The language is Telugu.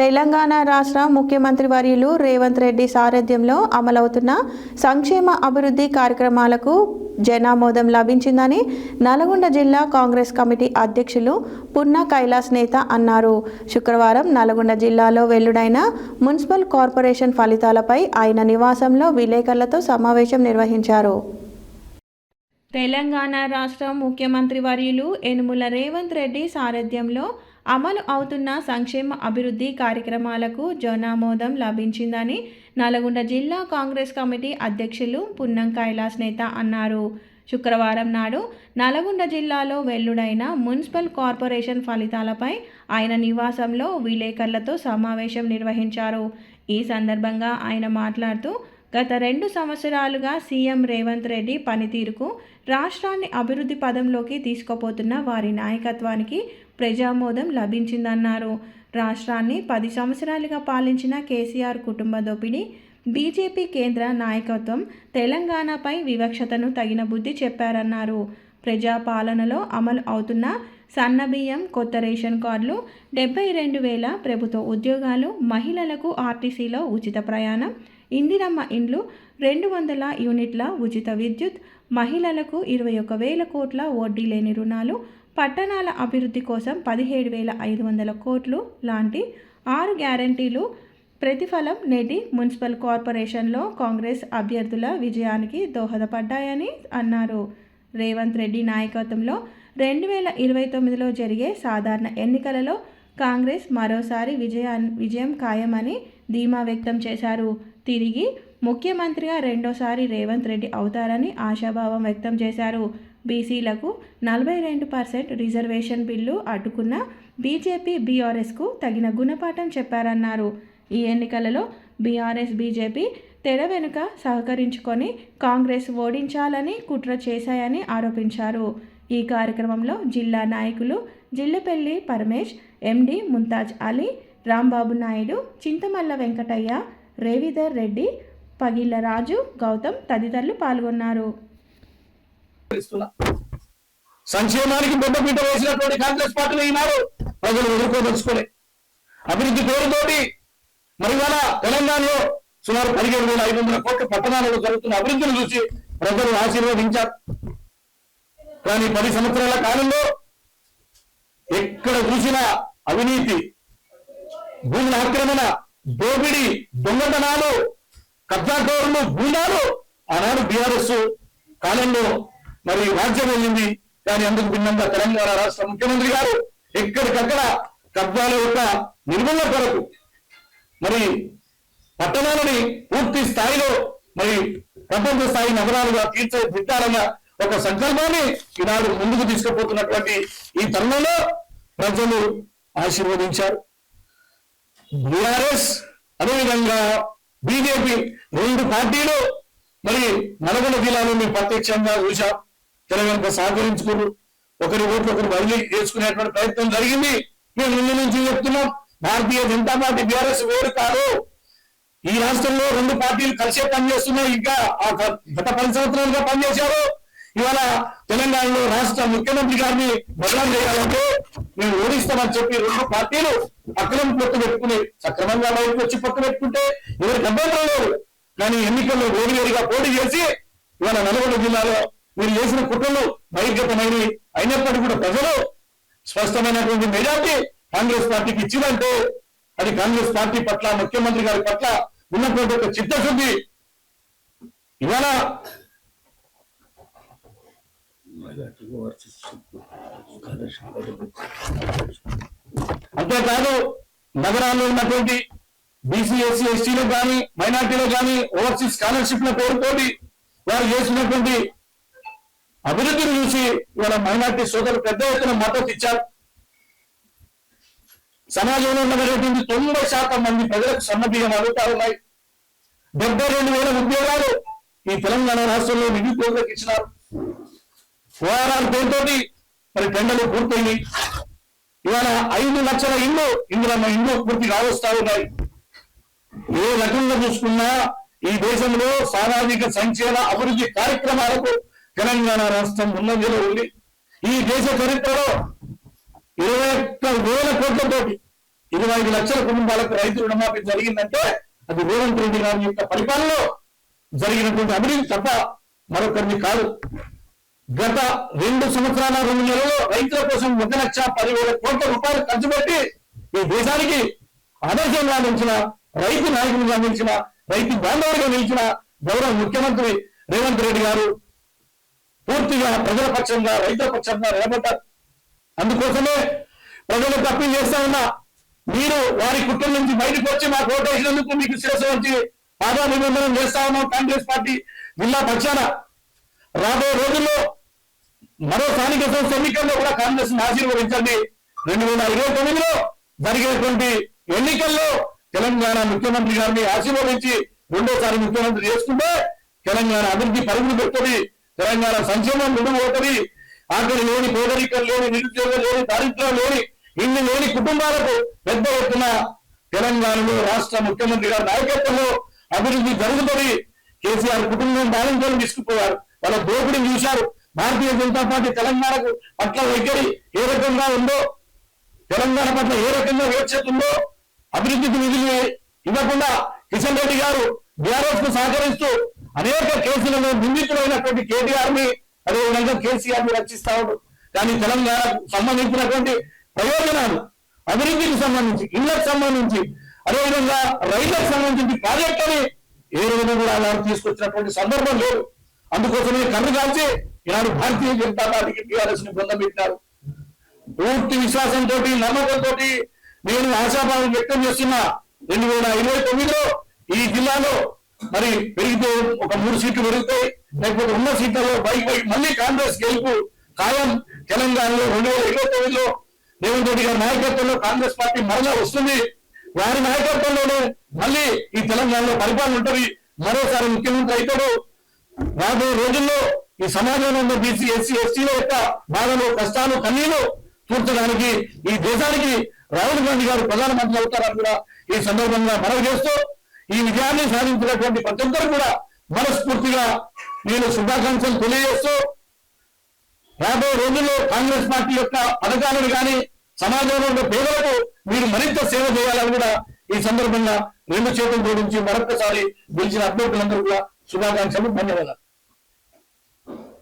తెలంగాణ రాష్ట్ర ముఖ్యమంత్రి వర్యులు రేవంత్ రెడ్డి సారథ్యంలో అమలవుతున్న సంక్షేమ అభివృద్ధి కార్యక్రమాలకు జనామోదం లభించిందని నల్గొండ జిల్లా కాంగ్రెస్ కమిటీ అధ్యక్షులు పున్న కైలాస్ నేత అన్నారు. శుక్రవారం నల్గొండ జిల్లాలో వెల్లుడైన మున్సిపల్ కార్పొరేషన్ ఫలితాలపై ఆయన నివాసంలో విలేకరులతో సమావేశం నిర్వహించారు. తెలంగాణ రాష్ట్ర ముఖ్యమంత్రి వర్యులు యనుమల రేవంత్ రెడ్డి సారథ్యంలో అమలు అవుతున్న సంక్షేమ అభివృద్ధి కార్యక్రమాలకు జనామోదం లభించిందని నల్గొండ జిల్లా కాంగ్రెస్ కమిటీ అధ్యక్షులు పున్నం కైలాస్ నేత అన్నారు. శుక్రవారం నాడు నల్గొండ జిల్లాలో వెల్లుడైన మున్సిపల్ కార్పొరేషన్ ఫలితాలపై ఆయన నివాసంలో విలేకరులతో సమావేశం నిర్వహించారు. ఈ సందర్భంగా ఆయన మాట్లాడుతూ గత రెండు సంవత్సరాలుగా సీఎం రేవంత్ రెడ్డి పనితీరుకు రాష్ట్రాన్ని అభివృద్ధి పదంలోకి తీసుకుపోతున్న వారి నాయకత్వానికి ప్రజామోదం లభించిందన్నారు. రాష్ట్రాన్ని పది సంవత్సరాలుగా పాలించిన కేసీఆర్ కుటుంబ దోపిడీ బీజేపీ కేంద్ర నాయకత్వం తెలంగాణపై వివక్షతను తగిన బుద్ధి చెప్పారన్నారు. ప్రజా పాలనలో అమలు అవుతున్న సన్నబియ్యం కొత్త రేషన్ కార్డులు డెబ్బై రెండు వేల ప్రభుత్వ ఉద్యోగాలు మహిళలకు ఆర్టీసీలో ఉచిత ప్రయాణం ఇందిరమ్మ ఇండ్లు రెండు వందల యూనిట్ల ఉచిత విద్యుత్ మహిళలకు ఇరవై ఒక వేల కోట్ల వడ్డీ లేని రుణాలు పట్టణాల అభివృద్ధి కోసం పదిహేడు వేల ఐదు వందల కోట్లు లాంటి ఆరు గ్యారంటీలు ప్రతిఫలం నేటి మున్సిపల్ కార్పొరేషన్లో కాంగ్రెస్ అభ్యర్థుల విజయానికి దోహదపడ్డాయని అన్నారు. రేవంత్ రెడ్డి నాయకత్వంలో రెండు వేల ఇరవై తొమ్మిదిలో జరిగే సాధారణ ఎన్నికలలో కాంగ్రెస్ మరోసారి విజయా విజయం ఖాయమని ధీమా వ్యక్తం చేశారు. తిరిగి ముఖ్యమంత్రిగా రెండోసారి రేవంత్ రెడ్డి అవుతారని ఆశాభావం వ్యక్తం చేశారు. బీసీలకు నలభై రెండు పర్సెంట్ రిజర్వేషన్ బిల్లు అడ్డుకున్న బీజేపీ బీఆర్ఎస్కు తగిన గుణపాఠం చెప్పారన్నారు. ఈ ఎన్నికలలో బీఆర్ఎస్ బీజేపీ తెర వెనుక సహకరించుకొని కాంగ్రెస్ ఓడించాలని కుట్ర చేశాయని ఆరోపించారు. ఈ కార్యక్రమంలో జిల్లా నాయకులు జిల్లెపల్లి పరమేష్ ఎండి ముంతాజ్ అలీ రాంబాబు నాయుడు చింతమల్ల వెంకటయ్య రేవిధర్ రెడ్డి పగిళ్ళ రాజు గౌతమ్ తదితరులు పాల్గొన్నారు. సంక్షేమానికి బొమ్మపీట వేసినటువంటి కాంగ్రెస్ పార్టీలు ఈనాడు ప్రజలు ఎదుర్కోదలుచుకోలే. అభివృద్ధి పేరుతోటి మరి ఇవాళ తెలంగాణలో సుమారు పదిహేడు వేల ఐదు వందల కోట్ల పట్టణాలలో జరుగుతున్న అభివృద్ధిని చూసి ప్రజలు ఆశీర్వదించారు. కానీ పది సంవత్సరాల కాలంలో ఎక్కడ చూసినా అవినీతి భూముల ఆక్రమణ దోపిడి దొంగతనాలు కబ్జాకోరులు గూండాలు ఆనాడు బీఆర్ఎస్ కాలంలో మరి రాజ్యం వెళ్ళింది కానీ అందుకు భిన్నంగా తెలంగాణ రాష్ట్ర ముఖ్యమంత్రి గారు ఎక్కడికక్కడ కబ్జాల యొక్క నిర్మూలన కొరకు మరి పట్టణాలని పూర్తి స్థాయిలో మరి ప్రపంచ స్థాయి నగరాలుగా తీర్చిదిద్దాలన్న ఒక సంకల్పాన్ని ఈనాడు ముందుకు తీసుకుపోతున్నటువంటి ఈ తరుణంలో ప్రజలు ఆశీర్వదించారు. బీఆర్ఎస్ అదేవిధంగా బీజేపీ రెండు పార్టీలు మరి నల్గొండ జిల్లాలో మేము ప్రత్యక్షంగా చూసాం తెలంగాణకు సహకరించుకున్నారు ఒకరి ఓట్లు ఒకరు బదిలీ చేసుకునేటువంటి ప్రయత్నం జరిగింది. మేము ముందు నుంచి చెప్తున్నాం భారతీయ జనతా పార్టీ బీఆర్ఎస్ వేరు కాదు. ఈ రాష్ట్రంలో రెండు పార్టీలు కలిసే పనిచేస్తున్నాయి ఇంకా ఆ గత పది సంవత్సరాలుగా పనిచేశారు. ఇవాళ తెలంగాణలో రాష్ట్ర ముఖ్యమంత్రి గారిని బదనాం చేయాలంటే మేము ఓడిస్తామని చెప్పి రెండు పార్టీలు అక్రమం పొత్తు పెట్టుకుని సక్రమంగా బయటకు వచ్చి పొత్తు పెట్టుకుంటే ఎవరికి అభ్యంతరం లేదు కానీ ఎన్నికల్లో వేరువేరుగా పోటీ చేసి ఇవాళ నల్గొండ జిల్లాలో మీరు చేసిన కుట్రలు బహిర్గతమైనవి అయినప్పటికీ కూడా ప్రజలు స్పష్టమైనటువంటి మెజార్టీ కాంగ్రెస్ పార్టీకి ఇచ్చిందంటే అది కాంగ్రెస్ పార్టీ పట్ల ముఖ్యమంత్రి గారి పట్ల ఉన్నటువంటి ఒక చిత్తశుద్ధి. ఇవాళ అంతేకాదు నగరాల్లో ఉన్నటువంటి బీసీ ఎస్సీ ఎస్టీలకు కానీ మైనార్టీలు కానీ ఓవర్సీస్ స్కాలర్షిప్ల పేరుతోటి వారు చేసినటువంటి అభివృద్ధిని చూసి ఇవాళ మైనార్టీ సోదరులు పెద్ద ఎత్తున మద్దతు ఇచ్చారు. సమాజంలో ఉన్నటువంటి తొంభై శాతం మంది ప్రజలకు సన్నబియ్యం అడుగుతా ఉన్నాయి. డెబ్బై రెండు వేల ఉద్యోగాలు ఈ తెలంగాణ రాష్ట్రంలో నిరుద్యోగులకు ఇచ్చినారు ఓఆర్ఆర్ పేరుతోటి మరి టెండర్లు పూర్తయింది ఇవాళ ఐదు లక్షల ఇల్లు ఇందులో మా ఇల్లు పూర్తి కావస్తా ఉన్నాయి. ఏ రకంగా చూసుకున్నా ఈ దేశంలో సామాజిక సంక్షేమ అభివృద్ధి కార్యక్రమాలకు తెలంగాణ రాష్ట్రం ముందంజలో ఉంది. ఈ దేశ చరిత్రలో ఇరవై ఒక్క వేల కోట్లతోటి ఇరవై ఐదు లక్షల కుటుంబాలకు రైతు రుణమాఫీ జరిగిందంటే అది రేవంత్ రెడ్డి గారి యొక్క పరిపాలనలో జరిగినటువంటి అభివృద్ధి తప్ప మరొకరిని కాదు. గత రెండు సంవత్సరాల రెండు నెలల్లో రైతుల కోసం ఒక లక్ష పదివేల కోట్ల రూపాయలు ఖర్చు పెట్టి ఈ దేశానికి ఆదర్శంగా నిలిచిన రైతు నాయకునిగా నిలిచిన రైతు బాంధవుడిగా నిలిచిన గౌరవ ముఖ్యమంత్రి రేవంత్ రెడ్డి గారు పూర్తిగా ప్రజల పక్షంగా రైతుల పక్షంగా నిలబడ్డారు. అందుకోసమే ప్రజలకు అప్పీల్ చేస్తా ఉన్నా మీరు వారి కుటుంబం నుంచి బయటకు వచ్చి మాకు ఓటు వేసినందుకు మీకు శిరస్సు వచ్చి ఆదాయ నిబంధన చేస్తా ఉన్నాం కాంగ్రెస్ పార్టీ జిల్లా పక్షాన. రాబోయే రోజుల్లో మరో స్థానిక సంస్థ ఎన్నికల్లో కూడా కాంగ్రెస్ ఆశీర్వదించండి. రెండు వేల ఇరవై తొమ్మిదిలో జరిగినటువంటి ఎన్నికల్లో తెలంగాణ ముఖ్యమంత్రి గారిని ఆశీర్వదించి రెండోసారి ముఖ్యమంత్రి చేసుకుంటే తెలంగాణ అభివృద్ధి పరుగులు పెడుతుంది. తెలంగాణ సంక్షేమం ముందుకు పోతుంది. ఆకలి లేని పేదరికం లేని నిరుద్యోగం లేని దారిద్ర్యం లేని ఇన్ని లేని కుటుంబాలకు పెద్ద ఎత్తున తెలంగాణలో రాష్ట్ర ముఖ్యమంత్రి గారి నాయకత్వంలో అభివృద్ధి జరుగుతుంది. కేసీఆర్ కుటుంబం బాలింతలు తీసుకుపోయారు. వాళ్ళ దోపిడీని చూశారు. భారతీయ జనతా పార్టీ తెలంగాణకు పట్ల వైఖరి ఏ రకంగా ఉందో తెలంగాణ పట్ల ఏ రకంగా ఉందో అభివృద్ధికి నిధులు ఇవ్వకుండా కిషన్ రెడ్డి గారు బీఆర్ఎస్కు సహకరిస్తూ అనేక కేసులలో నిందితులైనటువంటి కేటీఆర్ని అదేవిధంగా కేసీఆర్ని రక్షిస్తా ఉంటారు కానీ తెలంగాణకు సంబంధించినటువంటి ప్రయోజనాలు అభివృద్ధికి సంబంధించి ఇళ్ళకు సంబంధించి అదేవిధంగా రైతులకు సంబంధించి ప్రాజెక్టుని ఏ రోజు కూడా వారు తీసుకొచ్చినటువంటి సందర్భం లేదు. అందుకోసమే కన్ను కాల్చి ఈనాడు భారతీయ జనతా పార్టీకి టీఆర్ఎస్ని బృందం పెట్టారు పూర్తి విశ్వాసంతో నమ్మకంతో నేను ఆశాభావం వ్యక్తం చేస్తున్నా. రెండు వేల ఇరవై తొమ్మిదిలో ఈ జిల్లాలో మరి పెరిగితే ఒక మూడు సీట్లు పెరుగుతాయి. లేకపోతే ఉన్న సీట్లలో బైక్ బైక్ మళ్ళీ కాంగ్రెస్ గెలుపు ఖాయం. తెలంగాణలో రెండు వేల ఇరవై తొమ్మిదిలో రేవంత్ రెడ్డి గారి నాయకత్వంలో కాంగ్రెస్ పార్టీ మరలా వస్తుంది. వారి నాయకత్వంలోనే మళ్ళీ ఈ తెలంగాణలో పరిపాలన ఉంటుంది. మరోసారి ముఖ్యమంత్రి అవుతాడు. రాబోయే రోజుల్లో ఈ సమాజంలో ఉన్న బీసీ ఎస్సీ ఎస్టీల యొక్క బాధలు కష్టాలు కన్నీలు తీర్చడానికి ఈ దేశానికి రాహుల్ గాంధీ గారు ప్రధానమంత్రి అవుతారని కూడా ఈ సందర్భంగా మనవి చేస్తూ ఈ విజయాన్ని సాధించినటువంటి ప్రతి ఒక్కరు కూడా మనస్ఫూర్తిగా నేను శుభాకాంక్షలు తెలియజేస్తూ రాబోయే రోజుల్లో కాంగ్రెస్ పార్టీ యొక్క పథకాలను కానీ సమాజంలో ఉన్న పేదలకు మీరు మరింత సేవ చేయాలని కూడా ఈ సందర్భంగా రెండు చేతులు జోడించి మరొకసారి గెలిచిన అభ్యర్థులందరూ కూడా శుభాకాంక్షలు ధన్యవాదాలు.